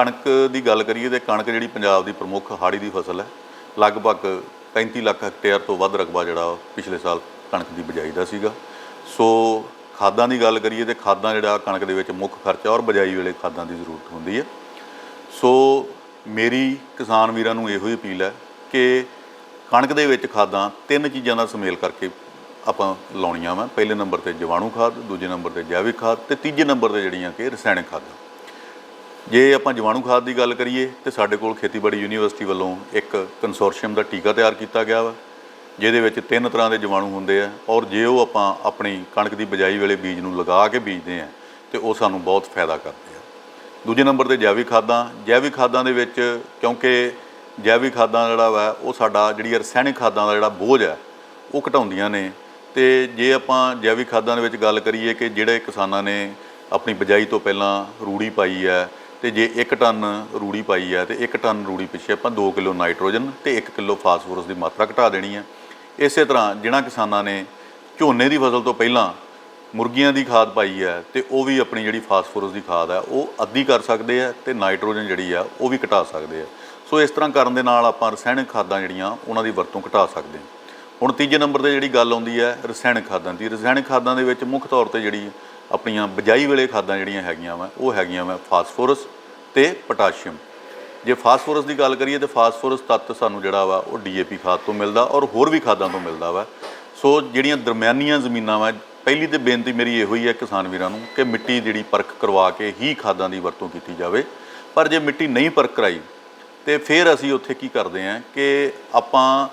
ਕਣਕ ਦੀ ਗੱਲ ਕਰੀਏ ਤੇ ਕਣਕ ਜਿਹੜੀ ਪੰਜਾਬ ਦੀ ਪ੍ਰਮੁੱਖ ਹਾੜੀ ਦੀ ਫਸਲ ਹੈ, ਲਗਭਗ 35 ਲੱਖ ਹੈਕਟੇਅਰ ਤੋਂ ਵੱਧ ਰਕਬਾ ਜਿਹੜਾ ਪਿਛਲੇ ਸਾਲ ਕਣਕ ਦੀ ਬਿਜਾਈ ਦਾ ਸੀਗਾ। ਸੋ ਖਾਦਾਂ ਦੀ ਗੱਲ ਕਰੀਏ ਤੇ ਖਾਦਾਂ ਜਿਹੜਾ ਕਣਕ ਦੇ ਵਿੱਚ ਮੁੱਖ ਖਰਚਾ ਔਰ ਬਿਜਾਈ ਵੇਲੇ ਖਾਦਾਂ ਦੀ ਜ਼ਰੂਰਤ ਹੁੰਦੀ ਹੈ। ਸੋ ਮੇਰੀ ਕਿਸਾਨ ਵੀਰਾਂ ਨੂੰ ਇਹੋ ਹੀ ਅਪੀਲ ਹੈ ਕਿ ਕਣਕ ਦੇ ਵਿੱਚ ਖਾਦਾਂ ਤਿੰਨ ਚੀਜ਼ਾਂ ਦਾ ਸੁਮੇਲ ਕਰਕੇ ਆਪਾਂ ਲਾਉਣੀਆਂ ਵਾ। ਪਹਿਲੇ ਨੰਬਰ ਤੇ ਜੀਵਾਣੂ ਖਾਦ, ਦੂਜੇ ਨੰਬਰ ਤੇ ਜੈਵਿਕ ਖਾਦ ਤੇ ਤੀਜੇ ਨੰਬਰ ਤੇ ਜਿਹੜੀਆਂ ਕਿ ਰਸਾਇਣਿਕ ਖਾਦਾਂ। ਜੇ ਆਪਾਂ ਜੀਵਾਣੂ ਖਾਦ ਦੀ ਗੱਲ ਕਰੀਏ, ਤੇ ਸਾਡੇ ਕੋਲ ਖੇਤੀਬਾੜੀ ਯੂਨੀਵਰਸਿਟੀ ਵੱਲੋਂ ਇੱਕ ਕੰਸੋਰਸ਼ੀਅਮ ਦਾ ਟੀਕਾ ਤਿਆਰ ਕੀਤਾ ਗਿਆ ਵਾ, ਜਿਹਦੇ ਵਿੱਚ ਤਿੰਨ ਤਰ੍ਹਾਂ ਦੇ ਜੀਵਾਣੂ ਹੁੰਦੇ ਆ, ਔਰ ਜੇ ਉਹ ਆਪਾਂ ਆਪਣੀ ਕਣਕ ਦੀ ਬਿਜਾਈ ਵੇਲੇ ਬੀਜ ਨੂੰ ਲਗਾ ਕੇ ਬੀਜਦੇ ਆ, ਤੇ ਉਹ ਸਾਨੂੰ ਬਹੁਤ ਫਾਇਦਾ ਕਰਦੇ ਆ। ਦੂਜੇ ਨੰਬਰ ਤੇ ਜੈਵਿਕ ਖਾਦਾਂ ਜੈਵਿਕ ਖਾਦਾਂ ਦੇ ਵਿੱਚ ਕਿਉਂਕਿ ਜੈਵਿਕ ਖਾਦਾਂ ਜਿਹੜਾ ਵਾ, ਉਹ ਸਾਡਾ ਜਿਹੜੀ ਰਸਾਇਣਿਕ ਖਾਦਾਂ ਦਾ ਜਿਹੜਾ ਬੋਝ ਹੈ ਉਹ ਘਟਾਉਂਦੀਆਂ ਨੇ। ਤੇ ਜੇ ਆਪਾਂ ਜੈਵਿਕ ਖਾਦਾਂ ਦੇ ਵਿੱਚ ਗੱਲ ਕਰੀਏ ਕਿ ਜਿਹੜੇ ਕਿਸਾਨਾਂ ਨੇ ਆਪਣੀ ਬਿਜਾਈ ਤੋਂ ਪਹਿਲਾਂ ਰੂੜੀ ਪਾਈ ਹੈ ਤੇ ਜੇ 1 ਟਨ ਰੂੜੀ ਪਾਈ ਹੈ ਤੇ 1 ਟਨ ਰੂੜੀ ਪਿੱਛੇ ਆਪਾਂ 2 ਕਿਲੋ ਨਾਈਟ੍ਰੋਜਨ ਤੇ 1 ਕਿਲੋ ਫਾਸਫੋਰਸ ਦੀ ਮਾਤਰਾ ਘਟਾ ਦੇਣੀ ਹੈ ਇਸੇ ਤਰ੍ਹਾਂ ਜਿਹਨਾਂ ਕਿਸਾਨਾਂ ਨੇ ਝੋਨੇ ਦੀ ਫਸਲ ਤੋਂ ਪਹਿਲਾਂ ਮੁਰਗੀਆਂ ਦੀ ਖਾਦ ਪਾਈ ਹੈ ਤੇ ਉਹ ਵੀ ਆਪਣੀ ਜਿਹੜੀ ਫਾਸਫੋਰਸ ਦੀ ਖਾਦ ਹੈ ਉਹ ਅੱਧੀ ਕਰ ਸਕਦੇ ਆ ਤੇ ਨਾਈਟ੍ਰੋਜਨ ਜਿਹੜੀ ਆ, ਉਹ ਵੀ ਘਟਾ ਸਕਦੇ ਆ। ਸੋ ਇਸ ਤਰ੍ਹਾਂ ਕਰਨ ਦੇ ਨਾਲ ਆਪਾਂ ਰਸਾਇਣਿਕ ਖਾਦਾਂ ਜਿਹੜੀਆਂ, ਉਹਨਾਂ ਦੀ ਵਰਤੋਂ ਘਟਾ ਸਕਦੇ ਹਾਂ ਹੁਣ ਤੀਜੇ ਨੰਬਰ ਤੇ ਜਿਹੜੀ ਗੱਲ ਆਉਂਦੀ ਹੈ ਰਸਾਇਣਿਕ ਖਾਦਾਂ ਦੀ, ਰਸਾਇਣਿਕ ਖਾਦਾਂ ਦੇ ਵਿੱਚ ਮੁੱਖ ਤੌਰ ਤੇ ਜਿਹੜੀ ਆਪਣੀਆਂ ਬਿਜਾਈ ਵੇਲੇ ਖਾਦਾਂ ਜਿਹੜੀਆਂ ਹੈਗੀਆਂ ਵਾ, ਉਹ ਹੈਗੀਆਂ ਵਾ ਫਾਸਫੋਰਸ ਤੇ ਪੋਟਾਸ਼ੀਅਮ। ਜੇ ਫਾਸਫੋਰਸ ਦੀ ਗੱਲ ਕਰੀਏ ਤੇ ਫਾਸਫੋਰਸ ਤੱਤ ਸਾਨੂੰ ਜਿਹੜਾ ਵਾ, ਉਹ ਡੀਏਪੀ ਖਾਦ ਤੋਂ ਮਿਲਦਾ ਔਰ ਹੋਰ ਵੀ ਖਾਦਾਂ ਤੋਂ ਮਿਲਦਾ ਵਾ। ਸੋ ਜਿਹੜੀਆਂ ਦਰਮਿਆਨੀਆਂ ਜ਼ਮੀਨਾਂ ਵਾ, ਪਹਿਲੀ ਤੇ ਬੇਨਤੀ ਮੇਰੀ ਇਹੋ ਹੀ ਹੈ ਕਿਸਾਨ ਵੀਰਾਂ ਨੂੰ ਕਿ ਮਿੱਟੀ ਜਿਹੜੀ ਪਰਖ ਕਰਵਾ ਕੇ ਹੀ ਖਾਦਾਂ ਦੀ ਵਰਤੋਂ ਕੀਤੀ ਜਾਵੇ। ਪਰ ਜੇ ਮਿੱਟੀ ਨਹੀਂ ਪਰਖ ਕਰਾਈ, ਤੇ ਫਿਰ ਅਸੀਂ ਉੱਥੇ ਕੀ ਕਰਦੇ ਹਾਂ ਕਿ ਆਪਾਂ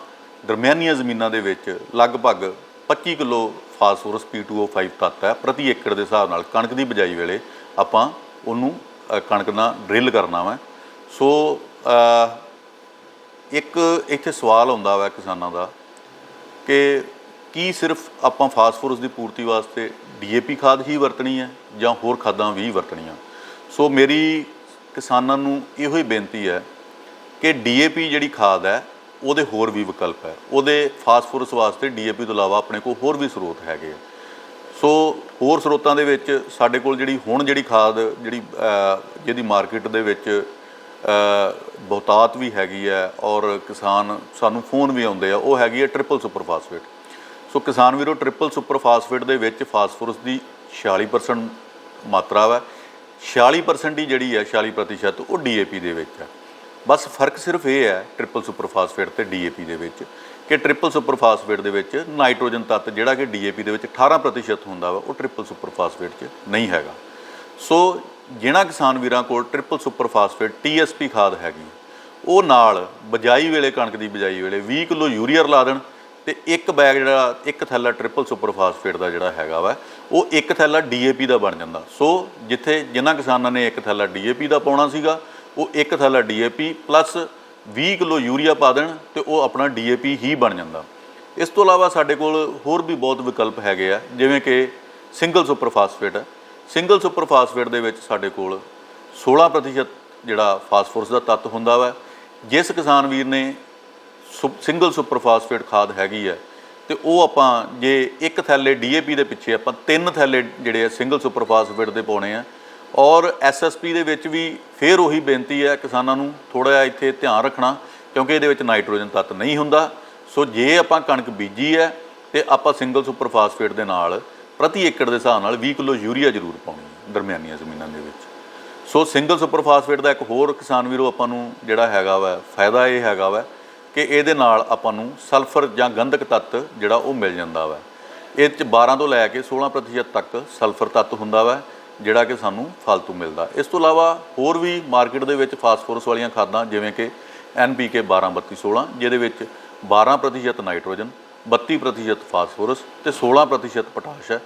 ਦਰਮਿਆਨੀਆਂ ਜ਼ਮੀਨਾਂ ਦੇ ਵਿੱਚ ਲਗਭਗ 25 ਕਿਲੋ ਫਾਸਫੋਰਸ P2O5 ਤੱਤ ਹੈ। ਪ੍ਰਤੀ ਏਕੜ ਦੇ ਹਿਸਾਬ ਨਾਲ ਕਣਕ ਦੀ ਬਿਜਾਈ ਵੇਲੇ ਆਪਾਂ ਉਹਨੂੰ ਕਣਕ ਨਾਲ ਡਰਿਲ ਕਰਨਾ ਵਾ। ਸੋ ਇੱਕ ਇੱਥੇ ਸਵਾਲ ਆਉਂਦਾ ਵਾ ਕਿਸਾਨਾਂ ਦਾ ਕਿ ਕੀ ਸਿਰਫ ਆਪਾਂ ਫਾਸਫੋਰਸ ਦੀ ਪੂਰਤੀ ਵਾਸਤੇ ਡੀਏਪੀ ਖਾਦ ਹੀ ਵਰਤਣੀ ਹੈ ਜਾਂ ਹੋਰ ਖਾਦਾਂ ਵੀ ਵਰਤਣੀਆਂ? ਸੋ ਮੇਰੀ ਕਿਸਾਨਾਂ ਨੂੰ ਇਹੋ ਹੀ ਬੇਨਤੀ ਹੈ ਕਿ ਡੀਏਪੀ ਜਿਹੜੀ ਖਾਦ ਹੈ ਉਹਦੇ ਹੋਰ ਵੀ ਵਿਕਲਪ ਹੈ। ਉਹਦੇ ਫਾਸਫੋਰਸ ਵਾਸਤੇ ਡੀਏਪੀ ਤੋਂ ਇਲਾਵਾ ਆਪਣੇ ਕੋਲ ਹੋਰ ਵੀ ਸਰੋਤ ਹੈਗੇ ਆ। ਸੋ ਹੋਰ ਸਰੋਤਾਂ ਦੇ ਵਿੱਚ ਸਾਡੇ ਕੋਲ ਜਿਹੜੀ ਹੁਣ ਜਿਹੜੀ ਖਾਦ, ਜਿਹੜੀ ਜਿਹਦੀ ਮਾਰਕੀਟ ਦੇ ਵਿੱਚ ਬਹੁਤਾਤ ਵੀ ਹੈਗੀ ਹੈ ਔਰ ਕਿਸਾਨ ਸਾਨੂੰ ਫੋਨ ਵੀ ਆਉਂਦੇ ਆ, ਉਹ ਹੈਗੀ ਹੈ ਟ੍ਰਿਪਲ ਸੁਪਰ ਫਾਸਫੇਟ ਸੋ ਕਿਸਾਨ ਵੀਰੋ ਟ੍ਰਿਪਲ ਸੁਪਰ ਫਾਸਫੇਟ ਦੇ ਵਿੱਚ ਫਾਸਫੋਰਸ ਦੀ 46% ਮਾਤਰਾ ਹੈ 46% ਹੀ ਜਿਹੜੀ ਹੈ 46% ਉਹ ਡੀਏਪੀ ਦੇ ਵਿੱਚ ਹੈ। ਬਸ ਫ਼ਰਕ ਸਿਰਫ ਇਹ ਹੈ ਟ੍ਰਿਪਲ ਸੁਪਰ ਫਾਸਫੇਟ ਤੇ ਡੀਏਪੀ ਦੇ ਵਿੱਚ ਕਿ ਟ੍ਰਿਪਲ ਸੁਪਰ ਫਾਸਫੇਟ ਦੇ ਵਿੱਚ ਨਾਈਟ੍ਰੋਜਨ ਤੱਤ ਜਿਹੜਾ ਕਿ ਡੀਏਪੀ ਦੇ ਵਿੱਚ 18% ਹੁੰਦਾ ਵਾ, ਉਹ ਟ੍ਰਿਪਲ ਸੁਪਰ ਫਾਸਫੇਟ 'ਚ ਨਹੀਂ ਹੈਗਾ। ਸੋ ਜਿਹਨਾਂ ਕਿਸਾਨ ਵੀਰਾਂ ਕੋਲ ਟ੍ਰਿਪਲ ਸੁਪਰ ਫਾਸਫੇਟ ਟੀਐਸਪੀ ਖਾਦ ਹੈਗੀ, ਉਹ ਨਾਲ ਬਜਾਈ ਵੇਲੇ ਕਣਕ ਦੀ ਬਜਾਈ ਵੇਲੇ 20 ਕਿਲੋ ਯੂਰੀਆ ਲਾ ਦੇਣ ਤੇ ਇੱਕ ਬੈਗ ਜਿਹੜਾ, ਇੱਕ ਥੈਲਾ ਟ੍ਰਿਪਲ ਸੁਪਰ ਫਾਸਫੇਟ ਦਾ ਜਿਹੜਾ ਹੈਗਾ ਵਾ, ਉਹ ਇੱਕ ਥੈਲਾ ਡੀਏਪੀ ਦਾ ਬਣ ਜਾਂਦਾ। ਸੋ ਜਿੱਥੇ ਜਿਨ੍ਹਾਂ ਕਿਸਾਨਾਂ ਨੇ ਇੱਕ ਥੈਲਾ ਡੀਏਪੀ ਦਾ ਪਾਉਣਾ ਸੀਗਾ ਉਹ ਇੱਕ ਥੈਲਾ ਡੀਏਪੀ ਪਲੱਸ 20 ਕਿਲੋ ਯੂਰੀਆ ਪਾ ਦੇਣ ਤੇ ਉਹ ਆਪਣਾ ਡੀਏਪੀ ਹੀ ਬਣ ਜਾਂਦਾ। ਇਸ ਤੋਂ ਇਲਾਵਾ ਸਾਡੇ ਕੋਲ ਹੋਰ ਵੀ ਬਹੁਤ ਵਿਕਲਪ ਹੈਗੇ ਆ, ਜਿਵੇਂ ਕਿ single super phosphate single super phosphate ਦੇ ਵਿੱਚ ਸਾਡੇ ਕੋਲ 16% ਜਿਹੜਾ ਫਾਸਫੋਰਸ ਦਾ ਤੱਤ ਹੁੰਦਾ ਵਾ। ਜਿਸ ਕਿਸਾਨ ਵੀਰ ਨੇ ਸੁਪ- ਸਿੰਗਲ ਸੁਪਰ ਫਾਸਫੇਟ ਖਾਦ ਹੈਗੀ ਹੈ ਤੇ ਉਹ ਆਪਾਂ ਜੇ ਇੱਕ ਥੈਲੇ ਡੀਏਪੀ ਦੇ ਪਿੱਛੇ ਆਪਾਂ ਤਿੰਨ ਥੈਲੇ ਜਿਹੜੇ ਆ, ਸਿੰਗਲ ਸੁਪਰ ਫਾਸਫੇਟ ਦੇ ਪਾਉਣੇ ਆ ਔਰ ਐਸਐਸਪੀ ਦੇ ਵਿੱਚ ਵੀ ਫੇਰ ਉਹੀ ਬੇਨਤੀ ਹੈ ਕਿਸਾਨਾਂ ਨੂੰ ਥੋੜਾ ਜਿਹਾ ਇੱਥੇ ਧਿਆਨ ਰੱਖਣਾ, ਕਿਉਂਕਿ ਇਹਦੇ ਵਿੱਚ ਨਾਈਟ੍ਰੋਜਨ ਤੱਤ ਨਹੀਂ ਹੁੰਦਾ। ਸੋ ਜੇ ਆਪਾਂ ਕਣਕ ਬੀਜੀ ਹੈ ਤੇ ਆਪਾਂ ਸਿੰਗਲ ਸੁਪਰ ਫਾਸਫੇਟ ਦੇ ਨਾਲ ਪ੍ਰਤੀ ਏਕੜ ਦੇ ਹਿਸਾਬ ਨਾਲ 20 ਕਿਲੋ ਯੂਰੀਆ ਜ਼ਰੂਰ ਪਾਉਣੀ ਦਰਮਿਆਨੀਆਂ ਜ਼ਮੀਨਾਂ ਦੇ ਵਿੱਚ। ਸੋ ਸਿੰਗਲ ਸੁਪਰ ਫਾਸਫੇਟ ਦਾ ਇੱਕ ਹੋਰ ਕਿਸਾਨ ਵੀਰੋ ਆਪਾਂ ਨੂੰ ਜਿਹੜਾ ਹੈਗਾ ਵਾ, ਫਾਇਦਾ ਇਹ ਹੈਗਾ ਵਾ ਕਿ ਇਹਦੇ ਨਾਲ ਆਪਾਂ ਨੂੰ ਸਲਫਰ ਜਾਂ ਗੰਧਕ ਤੱਤ ਜਿਹੜਾ ਉਹ ਮਿਲ ਜਾਂਦਾ ਵਾ। ਇਹ ਚ 12 ਤੋਂ ਲੈ ਕੇ 16% ਤੱਕ ਸਲਫਰ ਤੱਤ ਹੁੰਦਾ ਵਾ। ਜਿਹੜਾ ਕਿ ਸਾਨੂੰ ਫालतू ਮਿਲਦਾ। ਇਸ ਤੋਂ ਇਲਾਵਾ ਹੋਰ ਵੀ ਮਾਰਕੀਟ ਦੇ ਵਿੱਚ ਫਾਸਫੋਰਸ ਵਾਲੀਆਂ ਖਾਦਾਂ, ਜਿਵੇਂ ਕਿ NPK 123216 ਜਿਹਦੇ ਵਿੱਚ 12% ਨਾਈਟ੍ਰੋਜਨ 32% ਫਾਸਫੋਰਸ ਤੇ 16% ਪੋਟਾਸ਼ ਹੈ।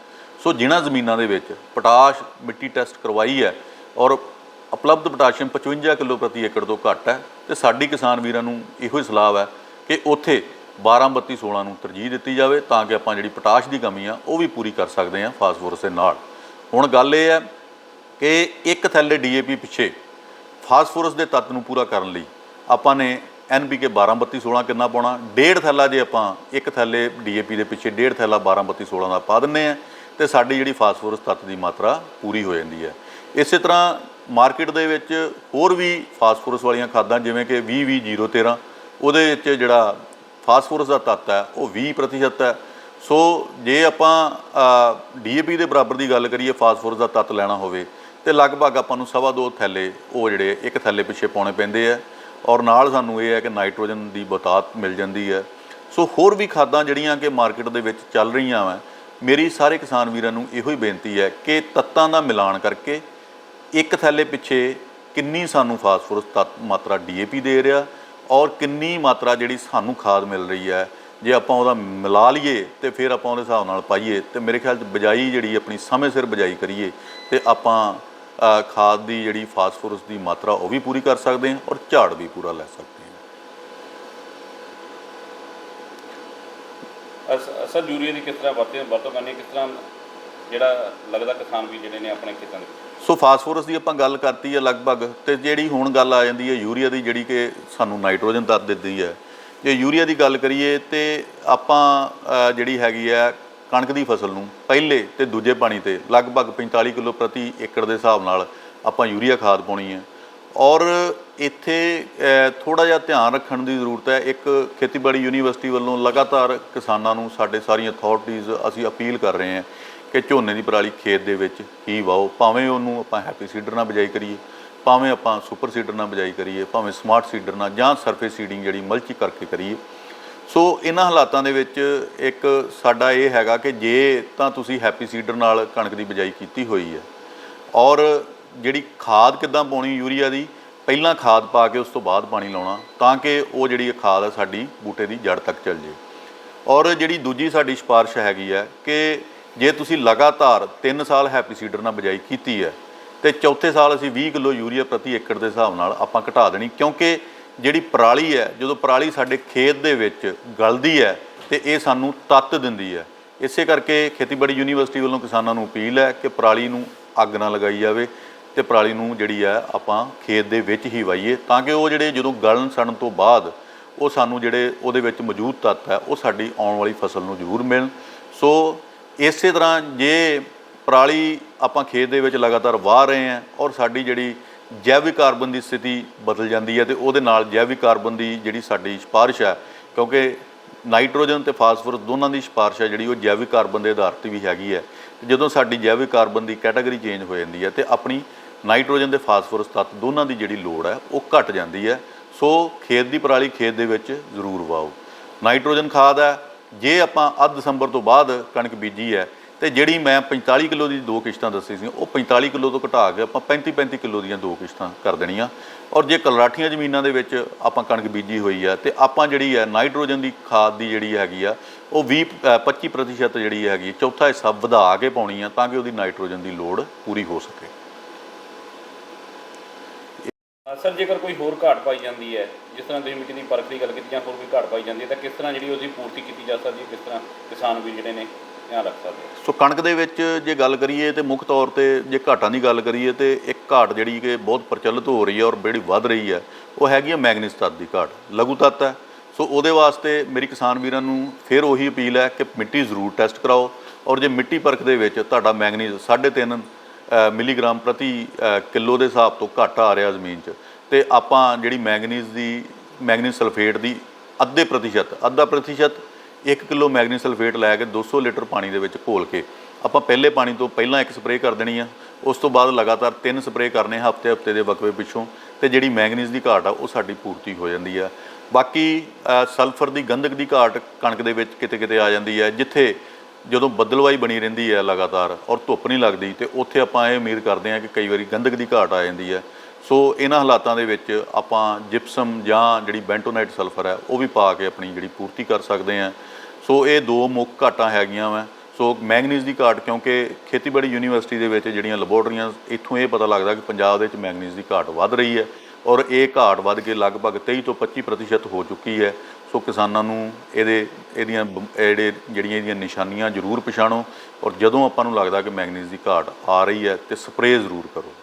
ਸੋ ਜਿਨ੍ਹਾਂ ਜ਼ਮੀਨਾਂ ਦੇ ਵਿੱਚ ਪੋਟਾਸ਼ ਮਿੱਟੀ ਟੈਸਟ ਕਰਵਾਈ ਹੈ ਔਰ ਉਪਲਬਧ ਪੋਟਾਸ਼ੀਅਮ 55 ਕਿਲੋ ਪ੍ਰਤੀ ਏਕੜ ਤੋਂ ਘੱਟ ਹੈ, ਤੇ ਸਾਡੀ ਕਿਸਾਨ ਵੀਰਾਂ ਨੂੰ ਇਹੋ ਹੀ ਸਲਾਹ ਹੈ ਕਿ ਉੱਥੇ 12 32 16 ਨੂੰ ਤਰਜੀਹ ਦਿੱਤੀ ਜਾਵੇ ਤਾਂ ਕਿ ਆਪਾਂ ਜਿਹੜੀ ਪੋਟਾਸ਼ ਦੀ ਕਮੀ ਆ, ਉਹ ਵੀ ਪੂਰੀ ਕਰ ਸਕਦੇ ਹਾਂ ਫਾਸਫੋਰਸ ਦੇ ਨਾਲ। ਹੁਣ ਗੱਲ ਇਹ ਹੈ ਕਿ ਇੱਕ ਥੈਲੇ ਡੀਏਪੀ ਪਿੱਛੇ ਫਾਸਫੋਰਸ ਦੇ ਤੱਤ ਨੂੰ ਪੂਰਾ ਕਰਨ ਲਈ ਆਪਾਂ ਨੇ NPK 12 32 16 ਕਿੰਨਾ ਪਾਉਣਾ? ਡੇਢ ਥੈਲਾ ਜੇ ਆਪਾਂ ਇੱਕ ਥੈਲੇ ਡੀਏਪੀ ਦੇ ਪਿੱਛੇ ਡੇਢ ਥੈਲਾ 12 32 16 ਦਾ ਪਾ ਦਿੰਨੇ ਆ ਤੇ ਸਾਡੀ ਜਿਹੜੀ ਫਾਸਫੋਰਸ ਤੱਤ ਦੀ ਮਾਤਰਾ ਪੂਰੀ ਹੋ ਜਾਂਦੀ ਹੈ। ਇਸੇ ਤਰ੍ਹਾਂ ਮਾਰਕੀਟ ਦੇ ਵਿੱਚ ਹੋਰ ਵੀ ਫਾਸਫੋਰਸ ਵਾਲੀਆਂ ਖਾਦਾਂ ਜਿਵੇਂ ਕਿ 20-20-013 ਉਹਦੇ ਵਿੱਚ ਜਿਹੜਾ ਫਾਸਫੋਰਸ ਦਾ ਤੱਤ ਹੈ, ਉਹ 20% ਹੈ। ਸੋ ਜੇ ਆਪਾਂ ਡੀਏਪੀ ਦੇ ਬਰਾਬਰ ਦੀ ਗੱਲ ਕਰੀਏ ਫਾਸਫੋਰਸ ਦਾ ਤੱਤ ਲੈਣਾ ਹੋਵੇ, ਤੇ ਲਗਭਗ ਆਪਾਂ ਨੂੰ ਸਵਾ ਦੋ ਥੈਲੇ, ਉਹ ਜਿਹੜੇ ਇੱਕ ਥੈਲੇ ਪਿੱਛੇ ਪਾਉਣੇ ਪੈਂਦੇ ਆ। ਔਰ ਨਾਲ ਸਾਨੂੰ ਇਹ ਹੈ ਕਿ ਨਾਈਟ੍ਰੋਜਨ ਦੀ ਬਤਾਤ ਮਿਲ ਜਾਂਦੀ ਹੈ। ਸੋ ਹੋਰ ਵੀ ਖਾਦਾਂ ਜਿਹੜੀਆਂ ਕਿ ਮਾਰਕੀਟ ਦੇ ਵਿੱਚ ਚੱਲ ਰਹੀਆਂ ਵਾ, ਮੇਰੀ ਸਾਰੇ ਕਿਸਾਨ ਵੀਰਾਂ ਨੂੰ ਇਹੋ ਹੀ ਬੇਨਤੀ ਹੈ ਕਿ ਤੱਤਾਂ ਦਾ ਮਿਲਾਨ ਕਰਕੇ ਇੱਕ ਥੈਲੇ ਪਿੱਛੇ ਕਿੰਨੀ ਸਾਨੂੰ ਫਾਸਫੋਰਸ ਤੱਤ ਮਾਤਰਾ ਡੀਏਪੀ ਦੇ ਰਿਹਾ ਔਰ ਕਿੰਨੀ ਮਾਤਰਾ ਜਿਹੜੀ ਸਾਨੂੰ ਖਾਦ ਮਿਲ ਰਹੀ ਹੈ ਜੇ ਆਪਾਂ ਉਹਦਾ ਮਿਲਾ ਲਈਏ ਤੇ ਫਿਰ ਆਪਾਂ ਉਹਦੇ ਹਿਸਾਬ ਨਾਲ ਪਾਈਏ ਤੇ ਮੇਰੇ ਖਿਆਲ 'ਚ ਬਜਾਈ ਜਿਹੜੀ ਆਪਣੀ ਸਮੇਂ ਸਿਰ ਬਜਾਈ ਕਰੀਏ ਤੇ ਆਪਾਂ ਖਾਦ ਦੀ ਜਿਹੜੀ ਫਾਸਫੋਰਸ ਦੀ ਮਾਤਰਾ ਉਹ ਵੀ ਪੂਰੀ ਕਰ ਸਕਦੇ ਹਾਂ ਔਰ ਝਾੜ ਵੀ ਪੂਰਾ ਲੈ ਸਕਦੇ ਹਾਂ। ਅਸ- ਅਸਲ ਯੂਰੀਆ ਦੀ ਕਿਸ ਤਰ੍ਹਾਂ ਵਰਤੋਂ ਵਰਤੋਂ ਕਰਨੀ ਕਿਸ ਤਰ੍ਹਾਂ ਜਿਹੜਾ ਲੱਗਦਾ ਕਿਸਾਨ ਵੀ ਜਿਹੜੇ ਨੇ ਆਪਣੇ ਖੇਤਾਂ ਦੇ ਸੋ ਫਾਸਫੋਰਸ ਦੀ ਆਪਾਂ ਗੱਲ ਕਰਤੀ ਹੈ ਲਗਭਗ ਤੇ ਜਿਹੜੀ ਹੁਣ ਗੱਲ ਆ ਜਾਂਦੀ ਹੈ ਯੂਰੀਆ ਦੀ ਜਿਹੜੀ ਕਿ ਸਾਨੂੰ ਨਾਈਟ੍ਰੋਜਨ ਤੱਤ ਦਿੰਦੀ ਹੈ ਜੇ ਯੂਰੀਆ ਦੀ ਗੱਲ ਕਰੀਏ ਤੇ ਆਪਾਂ ਜਿਹੜੀ ਹੈਗੀ ਹੈ ਕਣਕ ਦੀ ਫਸਲ ਨੂੰ ਪਹਿਲੇ ਤੇ ਦੂਜੇ ਪਾਣੀ ਤੇ ਲਗਭਗ 45 ਕਿਲੋ ਪ੍ਰਤੀ ਏਕੜ ਦੇ ਹਿਸਾਬ ਨਾਲ ਆਪਾਂ ਯੂਰੀਆ ਖਾਦ ਪਾਉਣੀ ਹੈ। ਔਰ ਇੱਥੇ ਥੋੜਾ ਜਿਹਾ ਧਿਆਨ ਰੱਖਣ ਦੀ ਜ਼ਰੂਰਤ ਹੈ। ਇੱਕ ਖੇਤੀਬਾੜੀ ਯੂਨੀਵਰਸਿਟੀ ਵੱਲੋਂ ਲਗਾਤਾਰ ਕਿਸਾਨਾਂ ਨੂੰ ਸਾਡੇ ਸਾਰੀਆਂ ਅਥਾਰਟੀਆਂ ਅਸੀਂ ਅਪੀਲ ਕਰ ਰਹੇ ਹਾਂ ਕਿ ਝੋਨੇ ਦੀ ਪਰਾਲੀ ਖੇਤ ਦੇ ਵਿੱਚ ਹੀ ਵਾਓ, ਭਾਵੇਂ ਉਹਨੂੰ ਆਪਾਂ ਹੈਪੀ ਸੀਡਰ ਨਾਲ ਬਿਜਾਈ ਕਰੀਏ। ਭਾਵੇਂ ਆਪਾਂ ਸੁਪਰ ਸੀਡਰ ਨਾਲ ਬਿਜਾਈ ਕਰੀਏ, ਭਾਵੇਂ ਸਮਾਰਟ ਸੀਡਰ ਨਾਲ ਜਾਂ ਸਰਫੇਸ ਸੀਡਿੰਗ ਜਿਹੜੀ ਮਲਚੀ ਕਰਕੇ ਕਰੀਏ। ਸੋ ਇਹਨਾਂ ਹਾਲਾਤਾਂ ਦੇ ਵਿੱਚ ਇੱਕ ਸਾਡਾ ਇਹ ਹੈਗਾ ਕਿ ਜੇ ਤਾਂ ਤੁਸੀਂ ਹੈਪੀ ਸੀਡਰ ਨਾਲ ਕਣਕ ਦੀ ਬਿਜਾਈ ਕੀਤੀ ਹੋਈ ਹੈ ਔਰ ਜਿਹੜੀ ਖਾਦ ਕਿੱਦਾਂ ਪਾਉਣੀ ਯੂਰੀਆ ਦੀ, ਪਹਿਲਾਂ ਖਾਦ ਪਾ ਕੇ ਉਸ ਤੋਂ ਬਾਅਦ ਪਾਣੀ ਲਾਉਣਾ, ਤਾਂ ਕਿ ਉਹ ਜਿਹੜੀ ਖਾਦ ਹੈ ਸਾਡੀ ਬੂਟੇ ਦੀ ਜੜ ਤੱਕ ਚੱਲ ਜੇ ਔਰ ਜਿਹੜੀ ਦੂਜੀ ਸਾਡੀ ਸਿਫਾਰਿਸ਼ ਹੈਗੀ ਹੈ ਕਿ ਜੇ ਤੁਸੀਂ ਲਗਾਤਾਰ 3 ਸਾਲ ਹੈਪੀ ਸੀਡਰ ਨਾਲ ਬਿਜਾਈ ਕੀਤੀ ਹੈ ਤੇ ਚੌਥੇ ਸਾਲ ਅਸੀਂ 20 ਕਿਲੋ ਯੂਰੀਆ ਪ੍ਰਤੀ ਏਕੜ ਦੇ ਹਿਸਾਬ ਨਾਲ ਆਪਾਂ ਘਟਾ ਦੇਣੀ, ਕਿਉਂਕਿ ਜਿਹੜੀ ਪਰਾਲੀ ਹੈ, ਜਦੋਂ ਪਰਾਲੀ ਸਾਡੇ ਖੇਤ ਦੇ ਵਿੱਚ ਗਲਦੀ ਹੈ ਤੇ ਇਹ ਸਾਨੂੰ ਤੱਤ ਦਿੰਦੀ ਹੈ। ਇਸੇ ਕਰਕੇ ਖੇਤੀਬਾੜੀ ਯੂਨੀਵਰਸਿਟੀ ਵੱਲੋਂ ਕਿਸਾਨਾਂ ਨੂੰ ਅਪੀਲ ਹੈ ਕਿ ਪਰਾਲੀ ਨੂੰ ਅੱਗ ਨਾ ਲਗਾਈ ਜਾਵੇ ਤੇ ਪਰਾਲੀ ਨੂੰ ਜਿਹੜੀ ਹੈ ਆਪਾਂ ਖੇਤ ਦੇ ਵਿੱਚ ਹੀ ਵਾਈਏ ਤਾਂ ਕਿ ਉਹ ਜਿਹੜੇ ਜਦੋਂ ਗਲਣ ਸੜਨ ਤੋਂ ਬਾਅਦ ਉਹ ਸਾਨੂੰ ਜਿਹੜੇ ਉਹਦੇ ਵਿੱਚ ਮੌਜੂਦ ਤੱਤ ਹੈ, ਉਹ ਸਾਡੀ ਆਉਣ ਵਾਲੀ ਫਸਲ ਨੂੰ ਜ਼ਰੂਰ ਮਿਲਣ। ਸੋ ਇਸੇ ਤਰ੍ਹਾਂ ਜੇ ਪਰਾਲੀ ਆਪਾਂ ਖੇਤ ਦੇ ਵਿੱਚ ਲਗਾਤਾਰ ਵਾਹ ਰਹੇ ਹਾਂ ਔਰ ਸਾਡੀ ਜਿਹੜੀ ਜੈਵਿਕ ਕਾਰਬਨ ਦੀ ਸਥਿਤੀ ਬਦਲ ਜਾਂਦੀ ਹੈ ਤੇ ਉਹਦੇ ਨਾਲ ਜੈਵਿਕ ਕਾਰਬਨ ਦੀ ਜਿਹੜੀ ਸਾਡੀ ਸਿਫਾਰਿਸ਼ ਹੈ, ਕਿਉਂਕਿ ਨਾਈਟ੍ਰੋਜਨ ਤੇ ਫਾਸਫੋਰਸ ਦੋਨਾਂ ਦੀ ਸਿਫਾਰਿਸ਼ ਹੈ ਜਿਹੜੀ ਉਹ ਜੈਵਿਕ ਕਾਰਬਨ ਦੇ ਆਧਾਰ ਤੇ ਵੀ ਹੈਗੀ ਹੈ। ਜਦੋਂ ਸਾਡੀ ਜੈਵਿਕ ਕਾਰਬਨ ਦੀ ਕੈਟਾਗਰੀ ਚੇਂਜ ਹੋ ਜਾਂਦੀ ਹੈ ਤੇ ਆਪਣੀ ਨਾਈਟ੍ਰੋਜਨ ਤੇ ਫਾਸਫੋਰਸ ਤੱਤ ਦੋਨਾਂ ਦੀ ਜਿਹੜੀ ਲੋੜ ਹੈ ਉਹ ਘਟ ਜਾਂਦੀ ਹੈ। ਸੋ ਖੇਤ ਦੀ ਪਰਾਲੀ ਖੇਤ ਦੇ ਵਿੱਚ ਜ਼ਰੂਰ ਵਾਓ। ਨਾਈਟ੍ਰੋਜਨ ਖਾਦ ਹੈ, ਜੇ ਆਪਾਂ ਅੱਧ ਦਸੰਬਰ ਤੋਂ ਬਾਅਦ ਕਣਕ ਬੀਜੀ ਹੈ ਤੇ ਜਿਹੜੀ ਮੈਂ 45 ਕਿਲੋ ਦੀ ਦੋ ਕਿਸ਼ਤਾਂ ਦੱਸੀ ਸੀ ਉਹ 45 ਕਿਲੋ ਤੋਂ ਘਟਾ ਕੇ ਆਪਾਂ 35 35 ਕਿਲੋ ਦੀਆਂ ਦੋ ਕਿਸ਼ਤਾਂ ਕਰ ਦੇਣੀਆਂ। ਔਰ ਜੇ ਕਲਰਾਠੀਆਂ ਜ਼ਮੀਨਾਂ ਦੇ ਵਿੱਚ ਆਪਾਂ ਕਣਕ ਬੀਜੀ ਹੋਈ ਆ ਤੇ ਆਪਾਂ ਜਿਹੜੀ ਹੈ ਨਾਈਟ੍ਰੋਜਨ ਦੀ ਖਾਦ ਦੀ ਜਿਹੜੀ ਹੈਗੀ ਆ ਉਹ 20 ਅ, 25% ਜਿਹੜੀ ਹੈਗੀ ਚੌਥਾ ਹਿੱਸਾ ਵਧਾ ਕੇ ਪਾਉਣੀ ਆ ਤਾਂ ਕਿ ਉਹਦੀ ਨਾਈਟ੍ਰੋਜਨ ਦੀ ਲੋੜ ਪੂਰੀ ਹੋ ਸਕੇ। ਸਰ ਜੇਕਰ ਕੋਈ ਹੋਰ ਘਾਟ ਪਾਈ ਜਾਂਦੀ ਹੈ ਜਿਸ ਤਰ੍ਹਾਂ ਤੁਸੀਂ ਮਿੱਟੀ ਦੀ ਪਰਖ ਦੀ ਗੱਲ ਕੀਤੀ ਜਾਂ ਹੋਰ ਕੋਈ ਘਾਟ ਪਾਈ ਜਾਂਦੀ ਹੈ ਤਾਂ ਕਿਸ ਤਰ੍ਹਾਂ ਜਿਹੜੀ ਉਹਦੀ ਪੂਰਤੀ ਕੀਤੀ ਜਾ ਸਕਦੀ ਹੈ ਕਿਸ ਤਰ੍ਹਾਂ ਕਿਸਾਨ ਵੀ ਜਿਹੜੇ ਨੇ? ਧਿਆਨ ਰੱਖ ਸਕਦੇ ਆ ਸੋ ਕਣਕ ਦੇ ਵਿੱਚ ਜੇ ਗੱਲ ਕਰੀਏ ਤੇ ਮੁੱਖ ਤੌਰ ਤੇ ਜੇ ਘਾਟਾਂ ਦੀ ਗੱਲ ਕਰੀਏ ਤੇ ਇੱਕ ਘਾਟ ਜਿਹੜੀ ਕਿ ਬਹੁਤ ਪ੍ਰਚਲਿਤ ਹੋ ਰਹੀ ਹੈ ਔਰ ਜਿਹੜੀ ਵੱਧ ਰਹੀ ਹੈ ਉਹ ਹੈਗੀ ਹੈ ਮੈਗਨੀਜ਼ ਤੱਤ ਦੀ ਘਾਟ ਲਘੂ ਤੱਤ ਹੈ। ਸੋ ਉਹਦੇ ਵਾਸਤੇ ਮੇਰੀ ਕਿਸਾਨ ਵੀਰਾਂ ਨੂੰ ਫਿਰ ਉਹੀ ਅਪੀਲ ਹੈ ਕਿ ਮਿੱਟੀ ਜ਼ਰੂਰ ਟੈਸਟ ਕਰਾਓ ਔਰ ਜੇ ਮਿੱਟੀ ਪਰਖ ਦੇ ਵਿੱਚ ਤੁਹਾਡਾ ਮੈਗਨੀਜ਼ 3.5 ਅ, ਮਿਲੀਗ੍ਰਾਮ ਪ੍ਰਤੀ ਅ, ਕਿਲੋ ਦੇ ਹਿਸਾਬ ਤੋਂ ਘੱਟ ਆ ਰਿਹਾ ਜ਼ਮੀਨ 'ਚ ਤੇ ਆਪਾਂ ਜਿਹੜੀ ਮੈਗਨੀਜ਼ ਦੀ ਮੈਗਨੀਜ਼ ਸਲਫੇਟ ਦੀ ਅੱਧੇ ਪ੍ਰਤੀਸ਼ਤ ਅੱਧਾ ਪ੍ਰਤੀਸ਼ਤ 1 ਕਿਲੋ ਮੈਗਨੀਜ਼ ਸਲਫੇਟ ਲੈ ਕੇ 200 ਲੀਟਰ ਪਾਣੀ ਦੇ ਵਿੱਚ ਘੋਲ ਕੇ ਆਪਾਂ ਪਹਿਲੇ ਪਾਣੀ ਤੋਂ ਪਹਿਲਾਂ ਇੱਕ ਸਪਰੇਅ ਕਰ ਦੇਣੀ ਆ। ਉਸ ਤੋਂ ਬਾਅਦ ਲਗਾਤਾਰ ਤਿੰਨ ਸਪਰੇਅ ਕਰਨੇ ਹਫ਼ਤੇ ਹਫ਼ਤੇ ਦੇ ਵਕਫੇ ਪਿੱਛੋਂ ਤੇ ਜਿਹੜੀ ਮੈਗਨੀਜ਼ ਦੀ ਘਾਟ ਆ, ਉਹ ਸਾਡੀ ਪੂਰਤੀ ਹੋ ਜਾਂਦੀ ਆ। ਬਾਕੀ ਸਲਫਰ ਦੀ ਗੰਧਕ ਦੀ ਘਾਟ ਕਣਕ ਦੇ ਵਿੱਚ ਕਿਤੇ ਕਿਤੇ ਆ ਜਾਂਦੀ ਹੈ ਜਿੱਥੇ ਜਦੋਂ ਬੱਦਲਵਾਈ ਬਣੀ ਰਹਿੰਦੀ ਹੈ ਲਗਾਤਾਰ ਔਰ ਧੁੱਪ ਨਹੀਂ ਲੱਗਦੀ ਤੇ ਉੱਥੇ ਆਪਾਂ ਇਹ ਉਮੀਦ ਕਰਦੇ ਹਾਂ ਕਿ ਕਈ ਵਾਰੀ ਗੰਧਕ ਦੀ ਘਾਟ ਆ ਜਾਂਦੀ ਹੈ ਸੋ ਇਹਨਾਂ ਹਾਲਾਤਾਂ ਦੇ ਵਿੱਚ ਆਪਾਂ ਜਿਪਸਮ ਜਾਂ ਜਿਹੜੀ ਬੈਂਟੋਨਾਈਟ ਸਲਫਰ ਹੈ, ਉਹ ਵੀ ਪਾ ਕੇ ਆਪਣੀ ਜਿਹੜੀ ਪੂਰਤੀ ਕਰ ਸਕਦੇ ਹਾਂ। ਸੋ ਇਹ ਦੋ ਮੁੱਖ ਘਾਟਾਂ ਹੈਗੀਆਂ ਵਾ। ਸੋ ਮੈਗਨੀਜ਼ ਦੀ ਘਾਟ, ਕਿਉਂਕਿ ਖੇਤੀਬਾੜੀ ਯੂਨੀਵਰਸਿਟੀ ਦੇ ਵਿੱਚ ਜਿਹੜੀਆਂ ਲੈਬੋਰਟਰੀਆਂ ਇੱਥੋਂ ਇਹ ਪਤਾ ਲੱਗਦਾ ਕਿ ਪੰਜਾਬ ਦੇ ਵਿੱਚ ਮੈਗਨੀਜ਼ ਦੀ ਘਾਟ ਵੱਧ ਰਹੀ ਹੈ ਔਰ ਇਹ ਘਾਟ ਵੱਧ ਕੇ ਲਗਭਗ 23 ਤੋਂ 25% ਹੋ ਚੁੱਕੀ ਹੈ। ਸੋ ਕਿਸਾਨਾਂ ਨੂੰ ਇਹਦੇ, ਇਹਦੀਆਂ ਬ- ਜਿਹੜੇ ਜਿਹੜੀਆਂ ਇਹਦੀਆਂ ਨਿਸ਼ਾਨੀਆਂ ਜ਼ਰੂਰ ਪਛਾਣੋ ਔਰ ਜਦੋਂ ਆਪਾਂ ਨੂੰ ਲੱਗਦਾ ਕਿ ਮੈਗਨੀਜ਼ ਦੀ ਘਾਟ ਆ ਰਹੀ ਹੈ, ਤੇ ਸਪਰੇਅ ਜ਼ਰੂਰ ਕਰੋ।